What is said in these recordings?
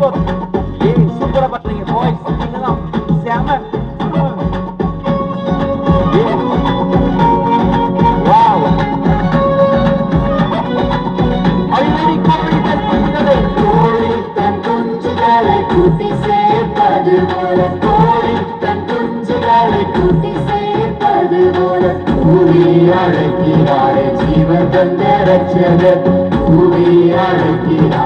Good ஏய் சூப்பரா பண்றீங்க பாய்ஸ் நீங்க தான் செம கூட்டி சேர்ப்பது போல கோழி தன் குஞ்சுகளை கூட்டி சேர்ப்பது போல கூவி அழைக்கிறாரே ஜீவன் தந்த ரட்சகர் கூவி அழைக்கிறார்.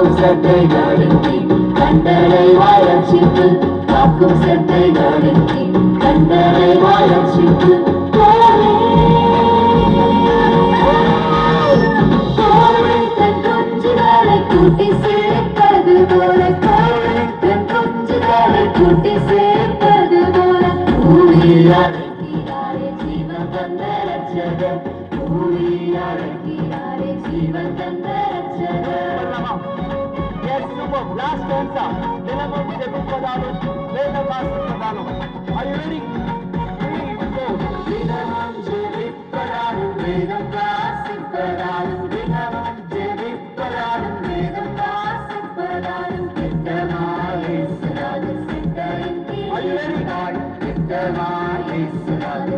காக்கும் சட்டைகளின் கீழ் கண்டரை வாயச்சிட்டு காக்கும் சட்டைகளின் கீழ் கண்டரை வாயச்சிட்டு கூட்டி சேர்ப்பது போல கோழி கூட்டி சேர்ப்பது போல. ஜீவன் தந்த ஜீவன் தந்த super. Last answer. தினமும் ஜெபிப்பதாலும் வேத வாசிப்பதாலும் Are you ready? Three, four. தினமும் ஜெபிப்பதாலும் வேதம் வாசிப்பதாலும் தினமும் ஜெபிப்பதாலும் வேதம் வாசிப்பதாலும் திட்டமாய் இயேசுராஜ சிட்டையின் Are you ready? கீழ் திட்டமாய் இயேசுராஜ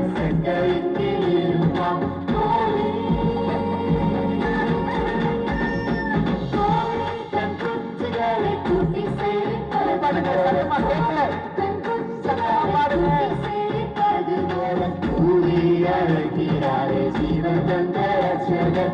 கூலி அழைக்கிறாரே ஜீவன் தந்த ரட்சகர்